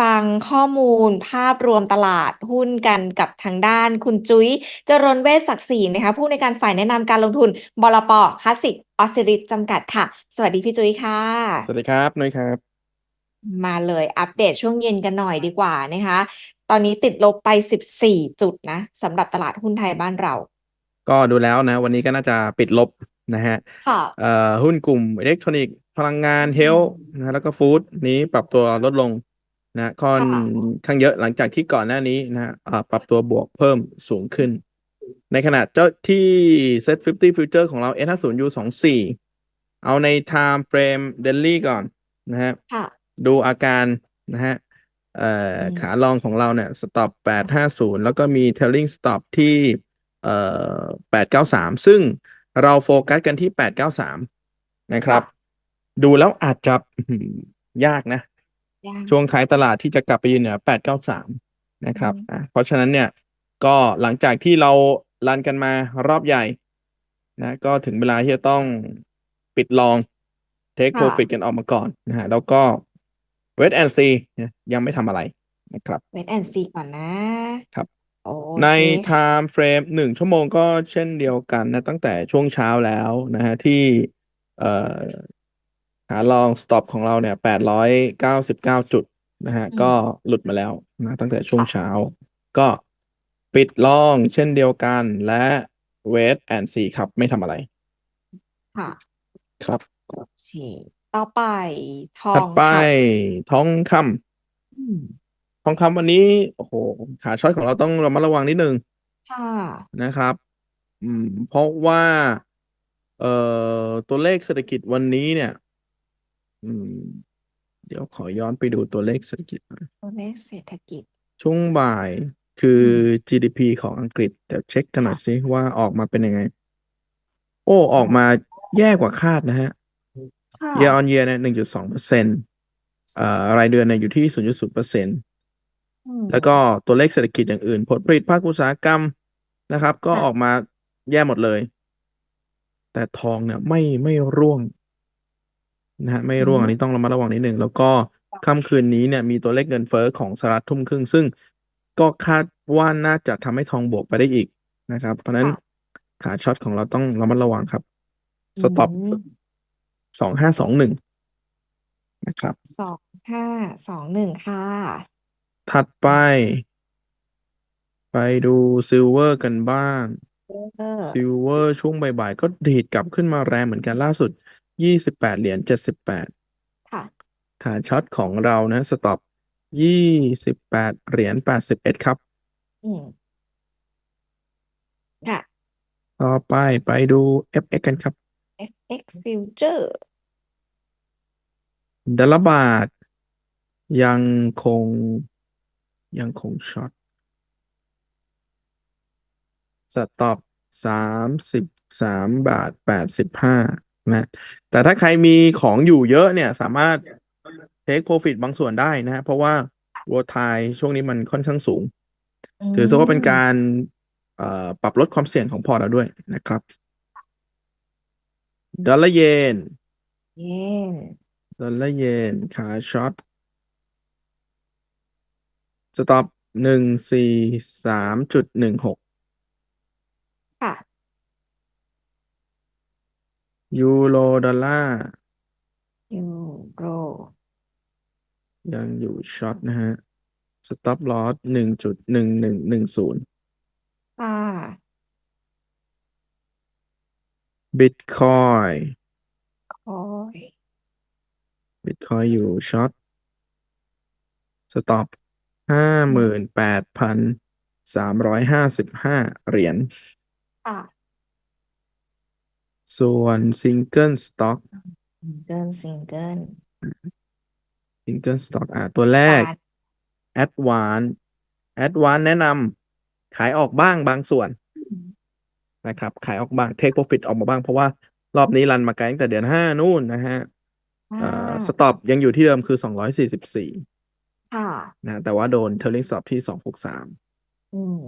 ฟังข้อมูลภาพรวมตลาดหุ้นกันกับทางด้านคุณจุ้ยเจริญเวชศักดิ์ศรีนะคะผู้ในวยการฝ่ายแนะนำการลงทุนบลปคลาสสิกออสเตรลิสจำกัดค่ะ สวัสดีพี่จุ้ยค่ะ สวัสดีครับนุ้ยครับ มาเลยอัปเดตช่วงเย็นกันหน่อยดีกว่านะคะ ตอนนี้ติดลบไป 14 จุดนะสำหรับตลาดหุ้นไทยบ้านเรา ก็ดูแล้วนะ วันนี้ก็น่าจะปิดลบนะฮะค่ะเอ่อหุ้นกลุ่มอิเล็กทรอนิกส์พลังงานเฮลท์นะแล้วก็ฟู้ดนี้ปรับตัวลดลง นะค่อนค่ะข้างเยอะหลังจากที่ก่อนหน้านี้นะฮะอ่าปรับตัวบวกเพิ่มสูงขึ้น ในขณะเจ้าที่ Set 50 Future ของเรา S50 U24 เอาใน Time Frame Daily ก่อนนะฮะค่ะดูอาการนะฮะเอ่ออืมขาลองของเราเนี่ย stop 850 แล้วก็มี trailing stop ที่เอ่อ893 ซึ่งเราโฟกัสกันที่ 893 นะครับ ดูแล้วอาจจะอื้อหือยากนะยัง ช่วงท้ายตลาดที่จะกลับไปยืนเหนือ893นะครับอืมอะเพราะฉะนั้นเนี่ยก็หลังจากที่เรารันกันมารอบใหญ่นะ ก็ถึงเวลาที่จะต้องปิดลอง take ค่ะ profit กันออกมาก่อนนะฮะแล้วก็ wait and see นะยังไม่ทำอะไรนะครับเวทแอนซีก่อนนะครับโอในเค time frame หนึ่งชั่วโมงก็เช่นเดียวกันนะ ตั้งแต่ช่วงเช้าแล้วนะฮะที่เอ่อขาลอง stop ของเราเนี่ยแปดร้อยเก้าสิบเก้าจุดนะฮะอืมก็หลุดมาแล้วนะตั้งแต่ช่วงค่ะเช้า ก็ปิดลองเช่นเดียวกันและ wait and see ครับ ไม่ทำอะไร ค่ะ ครับ โอเค ต่อไปทอถัดงไปคทองคำำอืมทองคำวันนี้ โอ้โห ขาช็อตของเราต้องระมัดระวังนิดนึง ค่ะ นะครับ อืม เพราะว่า เอ่อ ตัวเลขเศรษฐกิจวันนี้เนี่ย อืม เดี๋ยวขอย้อนไปดูตัวเลขเศรษฐกิจหน่อยตัวเลขเศรษฐกิจ ช่วงบ่ายคืออืม GDP ของอังกฤษ เดี๋ยวเช็คกันหน่อยค่ะสิว่าออกมาเป็นยังไง โอ้ออกมาแย่กว่าคาดนะฮะ ค่ะ year on year เนี่ยหนึ่งจุดสองเปอร์เซ็นต์เอ่อรายเดือนเนี่ยอยู่ที่ศูนย์จุดศูนย์เปอร์เซ็นต์อืม แล้วก็ตัวเลขเศรษฐกิจอย่างอื่น ผลผลิตภาคอุตสาหกรรมนะครับ ก็ค่ะ ออกมาแย่หมดเลย แต่ทองเนี่ยไม่ไม่ร่วง นะฮะไม่อืร่วงอันมนี้ต้องระมัดระวังนิดหนึ่งแล้วก็ค่ำคืนนี้เนี่ยมีตัวเลขเงินเฟ้อของสหรัฐทุ่มครึ่งซึ่งก็คาดว่าน่าจะทำให้ทองบวกไปได้อีกนะครับ เพราะฉะนั้นค่ะขาช็อตของเราต้องระมัดระวังครับอืสต็อปมสองห้าสองหนึ่งนะครับสองห้าสองหนึ่งค่ะ ถัดไป ไปดูซิลเวอร์กันบ้างเออซิลเวอร์ช่วงบ่ายๆก็ดีดกลับขึ้นมาแรงเหมือนกันล่าสุด 28เหรียญ78ค่ะขาช็อตของเรานะสต็อป28เหรียญ81ครับ อืม ค่ะ ต่อไปไปดู FX กันครับ FX Future ดอลลาร์บาท ยังคงยังคงช็อตสต็อป33บาท85 นะแต่ถ้าใครมีของอยู่เยอะเนี่ย สามารถ take profit บางส่วนได้นะฮะเพราะว่า volatile ช่วงนี้มันค่อนข้างสูงอืถือซะว่าเป็นมการเอ่อปรับลดความเสี่ยงของพอร์ตเราด้วยนะครับ ดอลลาร์เยน เย็นดอลลาร์เยนขาช็อตสต็อปหนึ่งสี่สามจุดหนึ่งหก ค่ะ ยูโรดอลลาร์ยูโรยังอยู่ช็อตนะฮะสต็อปลอสหนึ่งจุดหนึ่งหนึ่งหนึ่งศูนย์ค่ะบิตคอยโอ้ยบิตคอยอยู่ช็อตสต็อปห้าหมื่นแปดพันสามร้อยห้าสิบห้าเหรียญค่ะ ส่วนซิงเกิลสต็อกซิงเกิลซิงเกิลซิงเกิลสต็อกอะตัวแรกบาทแอดวานแอดวานแนะนำขายออกบ้างบางส่วนนะครับ ขายออกบ้างเทคโปรฟิตออกมาบ้าง เพราะว่ารอบนี้รันมาไกลตั้งแต่เดือนห้านู่นนะฮะอ่าเอ่อสต็อปยังอยู่ที่เดิมคือสองร้อยสี่สิบสี่ค่ะนะแต่ว่าโดนเทอร์ลิงสต็อปที่สองหกสามอืม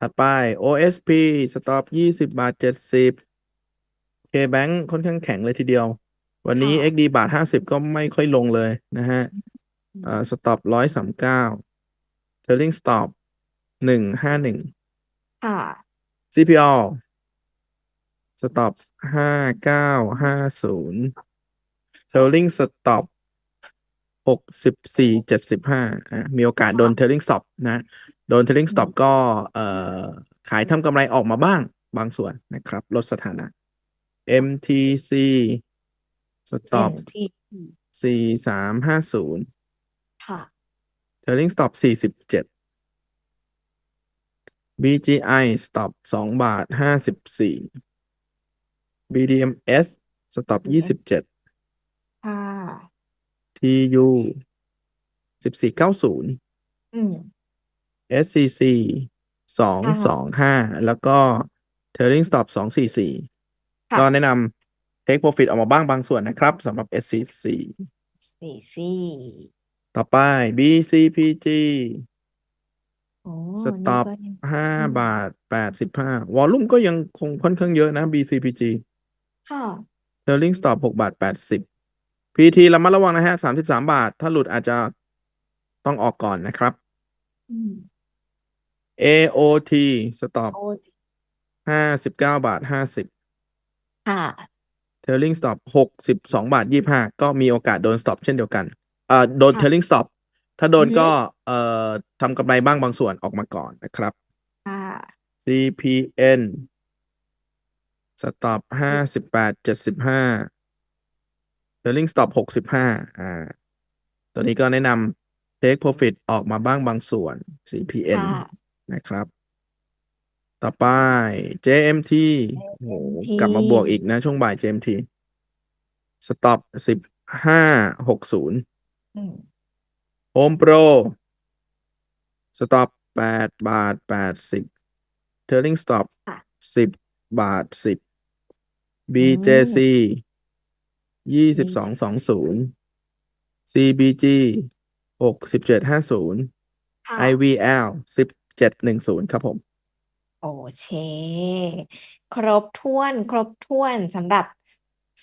ถัดไป OSP สต็อปยี่สิบบาทเจ็ดสิบ KBank ค่อนข้างแข็งเลยทีเดียว วันนี้ ค่ะ XD บาทห้าสิบก็ไม่ค่อยลงเลยนะฮะอืเอ่อ stop ร้อยสามเก้า trailing stop หนึ่งห้าหนึ่ง ค่ะ CPO stop ห้าเก้าห้าศูนย์ trailing stop หกสิบสี่เจ็ดสิบห้าอะมีโอกาสโดน trailing stop นะ โดน trailing stop ก็เอ่อขายทำกำไรออกมาบ้างบางส่วนนะครับ ลดสถานะ MTC stop MT สี่สามห้าศูนย์ค่ะ trailing stop สี่สิบเจ็ด BGI stop สองบาทห้าสิบสี่ BDMs stop ยี่สิบเจ็ดค่ะ TU สิบสี่เก้าศูนย์ อืม SCC สองค่ะสองห้าแล้วก็ trailing stop สองสี่สี่ค่ะ ก็แนะนำ take profit ออกมาบ้างบางส่วนนะครับสำหรับ SCC สี่สี่ต่อไป BCPG โอ้สนี่ต็อปก็ยังห้าอืมบาทแปดสิบห้าวอลลุ่มก็ยังคงค่อนข้างเยอะนะ BCPG ค่ะ trailing stop หกบาทแปดสิบ PT ระมัดระวังนะฮะสามสิบสามบาท ถ้าหลุดอาจจะต้องออกก่อนนะครับ อืม AOT stop โอ้ห้าสิบเก้าบาทห้าสิบ ค่ะ trailing stop หกสิบสองบาทยี่ห้าก็มีโอกาสโดน stop เช่นเดียวกันเอ่อโดน ค่ะ trailing stop ถ้าโดนอือฮึ ก็เอ่อทำกำไรบ้างบางส่วนออกมาก่อนนะครับ ค่ะ CPN stop ห้าสิบแปดเจ็ดสิบห้า trailing stop หกสิบห้าอ่า ตัวนี้ก็แนะนำ take profit ออกมาบ้างบางส่วน CPN ค่ะ นะครับ ต่อไป JMT โอ้โห JMT กลับมาบวกอีกนะ ช่วงบ่าย JMT stop สิบห้าหกศูนย์อืม Home Pro stop แปดบาทแปดสิบ trailing stop ค่ะสิบบาทสิบ BJC ยี่สิบสองสองศูนย์ CBG หกสิบเจ็ดห้าศูนย์ ค่ะ IVL สิบเจ็ดหนึ่งศูนย์ครับผม โอเค ครบถ้วน ครบถ้วนสำหรับ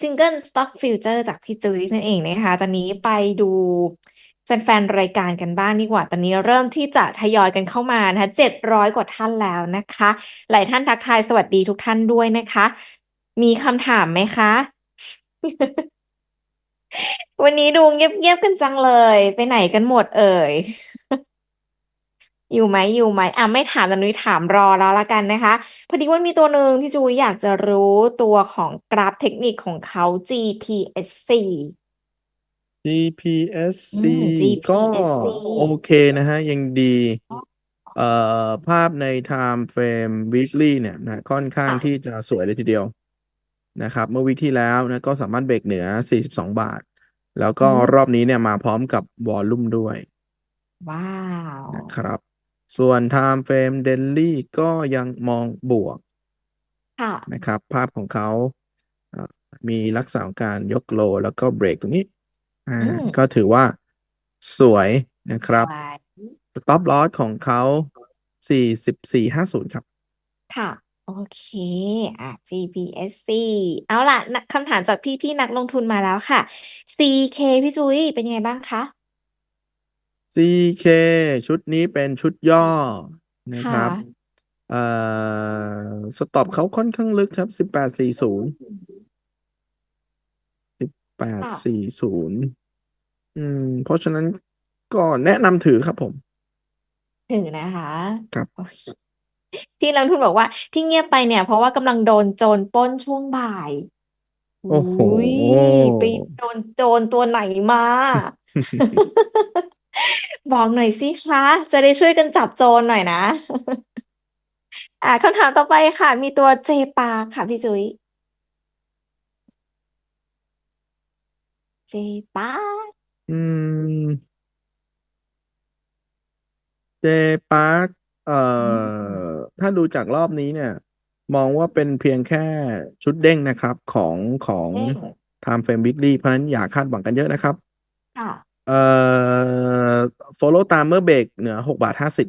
Single Stock Future จากพี่จุ้ยนั่นเองนะคะ ตอนนี้ไปดูแฟนๆ รายการกันบ้างดีกว่า ตอนนี้เริ่มที่จะทยอยกันเข้ามานะคะเจ็ดร้อยกว่าท่านแล้วนะคะ หลายท่านทักทายสวัสดีทุกท่านด้วยนะคะ มีคำถามไหมคะ วันนี้ดูเงียบๆกันจังเลย ไปไหนกันหมดเอ่ย อยู่ไหมอยู่ไหมอะไม่ถามแต่นุ้ยถามรอแล้วละกันนะคะ พอดีว่ามีตัวหนึ่งพี่จูอยากจะรู้ตัวของกราฟเทคนิคของเขา GPSC GPSC อืม ก็ GPSC โอเคนะฮะ ยังดี เอ่อ ภาพใน time frame weekly เนี่ยนะค่อนข้างค่ะ ที่จะสวยเลยทีเดียวนะครับ เมื่อวิกที่แล้วนะก็สามารถเบรกเหนือ 42 บาท แล้วก็อืมรอบนี้เนี่ยมาพร้อมกับวอลลุ่มด้วยว้าว นะครับ ส่วน time frame daily ก็ยังมองบวกค่ะ นะครับ ภาพของเขาเอ่อมีลักษณะของการยกโลแล้วก็เบรกตรงนี้อ่าอืมก็ถือว่าสวยนะครับ ไว้ stop loss ของเขาสี่สิบสี่ห้าศูนย์ครับ ค่ะ โอเค อะ GPSC เอาล่ะนะคำถามจากพี่ๆนักลงทุนมาแล้วค่ะ CK พี่จุ้ยเป็นยังไงบ้างคะ CK ชุดนี้เป็นชุดย่อนะคค่ะรับ เอ่อสต็อปเขาค่อนข้างลึกครับสิบแปดสี่ศูนย์สิบแปดค่ะ สี่ศูนย์อืม เพราะฉะนั้นก็แนะนำถือครับผม ถือนะคะครับ โอเคพี่นักลงทุนบอกว่าที่เงียบไปเนี่ย เพราะว่ากำลังโดนโจรปล้นช่วงบ่ายโอ้โหอุ้ยไปโดนโจรตัวไหนมา บอกหน่อยสิคะ จะได้ช่วยกันจับโจรหน่อยนะ อ่าคำถามต่อไปค่ะ มีตัวเจปาค่ะพี่จุ้ยเจปาอืม เจปาร์คเอ่อถ้าดูจากรอบนี้เนี่ย มองว่าเป็นเพียงแค่ชุดเด้งนะครับของของ เด้ง Time Frame Weekly เพราะฉะนั้นอย่าคาดหวังกันเยอะนะครับ ค่ะ เอ่อ follow ตามเมื่อเบรกเหนือหกบาทห้าสิบ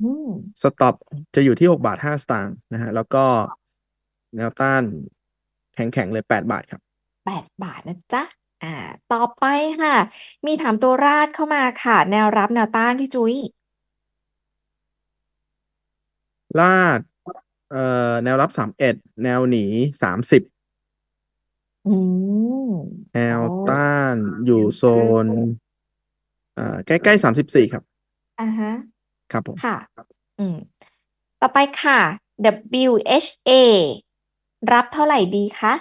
อืม stop จะอยู่ที่หกบาทห้าสตางค์นะฮะ แล้วก็แนวต้านแข็งๆเลยแปดบาทครับแปดบาทนะจ๊ะอ่า ต่อไปค่ะ มีถามตัวราดเข้ามาค่ะ แนวรับแนวต้านพี่จุ้ยลาด เอ่อ แนวรับสามเอ็ด แนวหนีสามสิบอืมแนโอ้วต้านอยู่โซนเอ่อใกล้ๆสามสิบสี่ครับอ่าฮะ ครับผมค่ะ อืม ต่อไปค่ะ WHA รับเท่าไหร่ดีคะ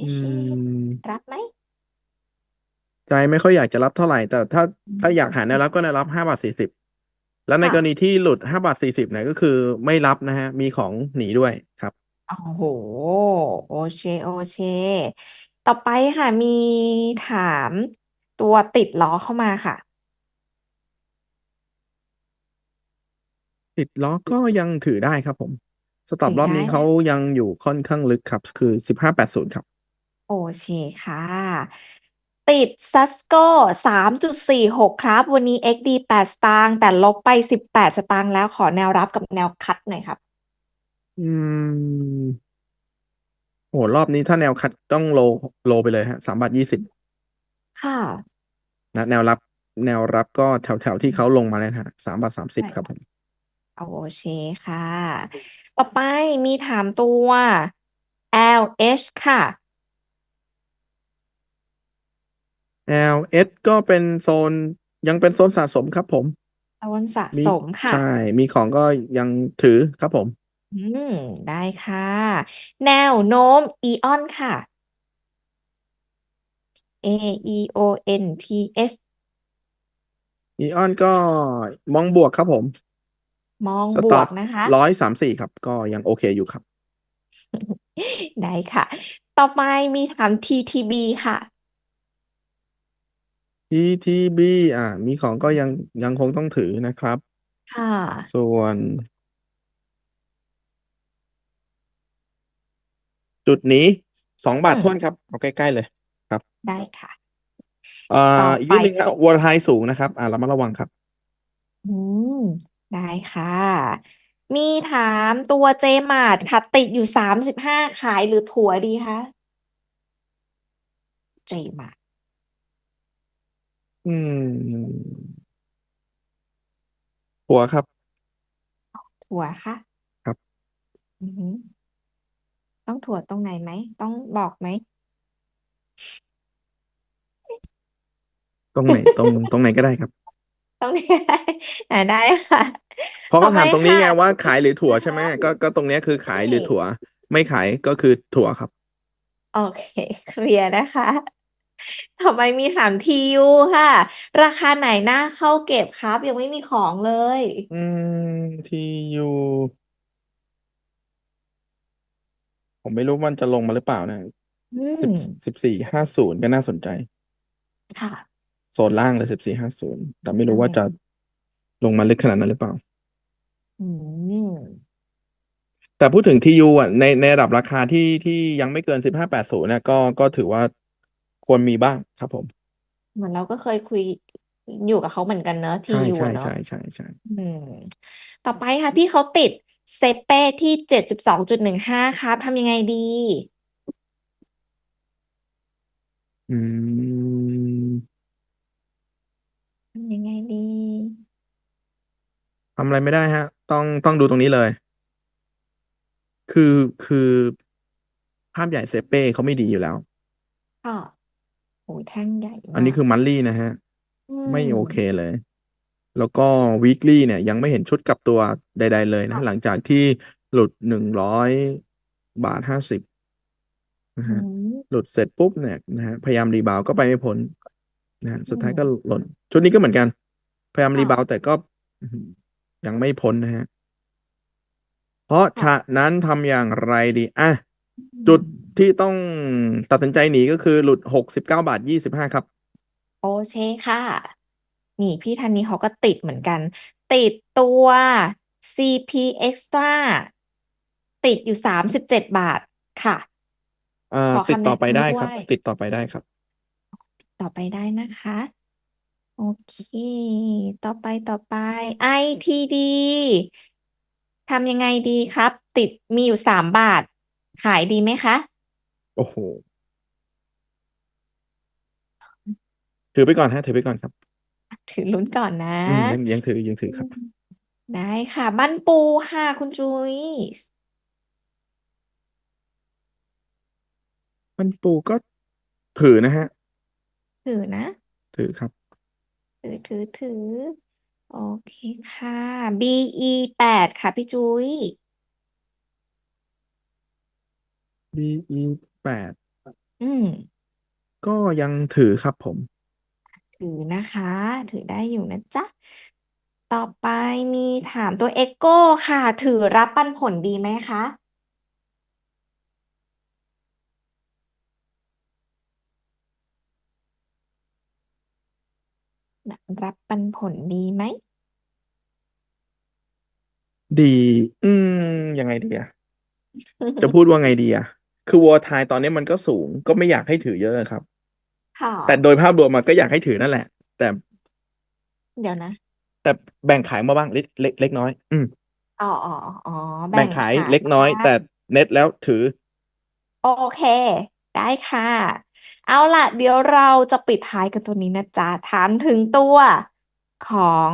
อื WHA ม รับไหม ใจไม่ค่อยอยากจะรับเท่าไหร่ แต่ถ้าถ้าอยากหาแนวรับก็แนวรับห้าบาทสี่สิบแล้วในค่ะ กรณีที่หลุดห้าบาทสี่สิบเนี่ยก็คือไม่รับนะฮะ มีของหนีด้วยครับ โอ้โห โอเค โอเค ต่อไปค่ะ มีถามตัวติดล้อเข้ามาค่ะ ติดล้อก็ยังถือได้ครับผม สต็อปถือรอบได้นี้นะ เขายังอยู่ค่อนข้างลึกครับ คือสิบห้าแปดศูนย์ครับ โอเคค่ะ ติดซัสโก้สามจุดสี่หกครับ วันนี้ XD แปดสตางค์แต่ลบไปสิบแปดสตางค์แล้วขอแนวรับกับแนวคัดหน่อยครับ อืม โอ้รอบนี้ถ้าแนวคัดต้องโลโลไปเลยฮะสามบาทยี่สิบค่ะ นะแนวรับ แนวรับก็แถวแถวที่เขาลงมาเลยนะฮะสามบาทสามสิบใช่ครับผมโอเคค่ะ ต่อไปมีถามตัว LH ค่ะ LS ก็เป็นโซนยังเป็นโซนสะสมครับผมตะวันสะมีสมค่ะ ใช่ มีของก็ยังถือครับผม อืม ได้ค่ะ แนวโน้มอีออนค่ะ A E O N T S อีออนก็มองบวกครับผม มองสบต็วอกนะคะ ร้อยสามสี่ครับ ก็ยังโอเคอยู่ครับ ได้ค่ะ ต่อไปมีถาม TTB ค่ะ TTB อ่า มีของก็ยังยังคงต้องถือนะครับ ค่ะ ส่วน จุดนี้สองบาทอืมท้วนครับ เอาใกล้ๆเลยครับ ได้ค่ะอ่ต่อาอีกไปนิดนึงครับวอลไฮสูงนะครับ อ่าระมัดระวังครับ อืมได้ค่ะ มีถามตัวเจมาร์ค่ะ ติดอยู่สามสิบห้าขายหรือถั่วดีคะเจมาร์อืมหัวครับ ถั่วค่ะครับ อือหือ ต้องถั่วตรงไหนไหม ต้องบอกไหม ตรงไหนตรงตรงไหนก็ได้ครับต้องอ่าได้ค่ะ เพราะต่อเขาไปถามตรงนี้ค่ะ ไงว่าขายหรือถั่วอ่าใช่ไหมฮะก็ก็ตรงเนี้ยคือขายหรือใช่ถั่ว ไม่ขายก็คือถั่วครับ โอเค เคลียร์นะคะ ต่อไปมีถามทียูค่ะ ราคาไหนน่าเข้าเก็บครับ ยังไม่มีของเลย อืมทียู ผมไม่รู้มันจะลงมาหรือเปล่านะอืสิบม สิบสี่ห้าศูนย์ก็น่าสนใจ ค่ะโซนล่างเลยสิบสี่ห้าศูนย์แต่ไม่รู้ใช่ว่าจะลงมาลึกขนาดนั้นหรือเปล่า อืมแต่พูดถึงทียูอะในในระดับราคาที่ที่ยังไม่เกินสิบห้าแปดศูนย์เนี่ยก็ก็ถือว่าควรมีบ้างครับผม เหมือนเราก็เคยคุยอยู่กับเขาเหมือนกันเนอะทีใช่ยูใช่เนอะใช่ใช่ใช่อืม ต่อไปค่ะ พี่เขาติด เซเป้ที่เจ็ดสิบสองจุดหนึ่งห้าครับทำยังไงดี อืมทำยังไงดี ทำอะไรไม่ได้ฮะ ต้องต้องดูตรงนี้เลย คือคือภาพใหญ่เซเป้เขาไม่ดีอยู่แล้วค่ะโอ้ยแท่งใหญ่อันนี้มากคือมันลี่นะฮะ อืไม่ม โอเคเลย แล้วก็ weekly เนี่ยยังไม่เห็นชุดกลับตัวใด ๆ เลยนะค่ะหลังจากที่หลุดหนึ่งร้อยบาทห้าสิบนะอืฮะมหลุดเสร็จปุ๊บเนี่ยนะฮะพยายามรีบาวด์ก็ไปไม่พ้นนะฮะอืสุดท้ายมก็หล่น ชุดนี้ก็เหมือนกัน พยายามรีค่ะบาวด์แต่ก็อื้อหือยังไม่พ้นนะฮะเพราะค่ะฉะนั้นทำอย่างไรดีอะอืจุดมที่ต้องตัดสินใจหนีก็คือหลุดหกสิบเก้าบาทยี่สิบห้าครับ โอเคค่ะ นี่พี่ท่านนี้เขาก็ติดเหมือนกัน ติดตัว CP Extra ติดอยู่สามสิบเจ็ดบาทค่ะเอ่ขออติดคำต่อแนะไปได้นำด้ควรับยติดต่อไปได้ครับ ต่อไปได้นะคะ โอเค ต่อไปต่อไป ITD ทำยังไงดีครับ ติดมีอยู่สามบาท ขายดีไหมคะ โอ้โห ถือไปก่อนฮะ ถือไปก่อนครับ ถือลุ้นก่อนนะ อืมยังยังถือยังถือครับ ได้ค่ะ บ้านปูค่ะ คุณจุ้ยมันปูก็ถือนะฮะ ถือนะ ถือครับ ถือถือถือ โอเคค่ะ BE แปดค่ะ พี่จุ้ย BE แปดอืม ก็ยังถือครับผม ถือนะคะ ถือได้อยู่นะจ๊ะ ต่อไปมีถามตัว Echo ค่ะ ถือรับปันผลดีไหมคะ รับปันผลดีไหม ดี อืม ยังไงดีอะจะพูดว่าไงดีอะคือวัวไทยตอนนี้มันก็สูง ก็ไม่อยากให้ถือเยอะครับ ค่ะ แต่โดยภาพรวมมันก็อยากให้ถือนั่นแหละ แต่เดี๋ยวนะ แต่แบ่งขายมาบ้างเล็กเล็กเล็กน้อย อืมอ๋ออ๋ออ๋อแบ่งขายเล็กน้อยบ้างแต่เน็ตแล้วถือ โอเค ได้ค่ะ เอาล่ะ เดี๋ยวเราจะปิดท้ายกันตัวนี้นะจ๊ะ ถามถึงตัวของ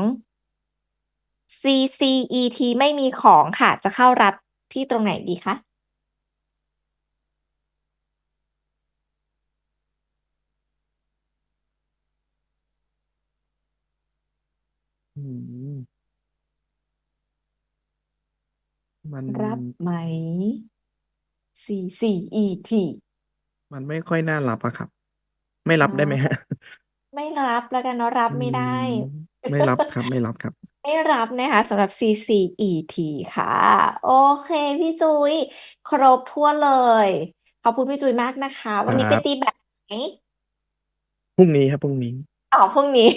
CCET ไม่มีของค่ะ จะเข้ารับที่ตรงไหนดีคะ อืม มัน รับไหม CCET มันไม่ค่อยน่ารับอะครับ ไม่รับได้ไหมฮะ ไม่รับแล้วกันเนาะรับไม่ได้อืมไม่รับครับ ไม่รับครับ ไม่รับนะคะสำหรับ CCET ค่ะ โอเคพี่จุ้ยครบถ้วนเลย ขอบคุณพี่จุ้ยมากนะคะวันนี้คไปรับตีแบบไหนพรุ่งนี้ครับพรุ่งนี้ อ๋อพรุ่งนี้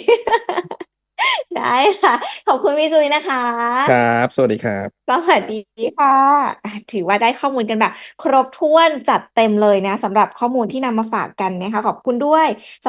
ได้ค่ะ ขอบคุณพี่จุ้ยนะคะ ครับ สวัสดีครับ สวัสดีค่ะอะ ถือว่าได้ข้อมูลกันแบบ ครบถ้วนจัดเต็มเลยนะสำหรับข้อมูลที่นำมาฝากกันนะคะ ขอบคุณด้วย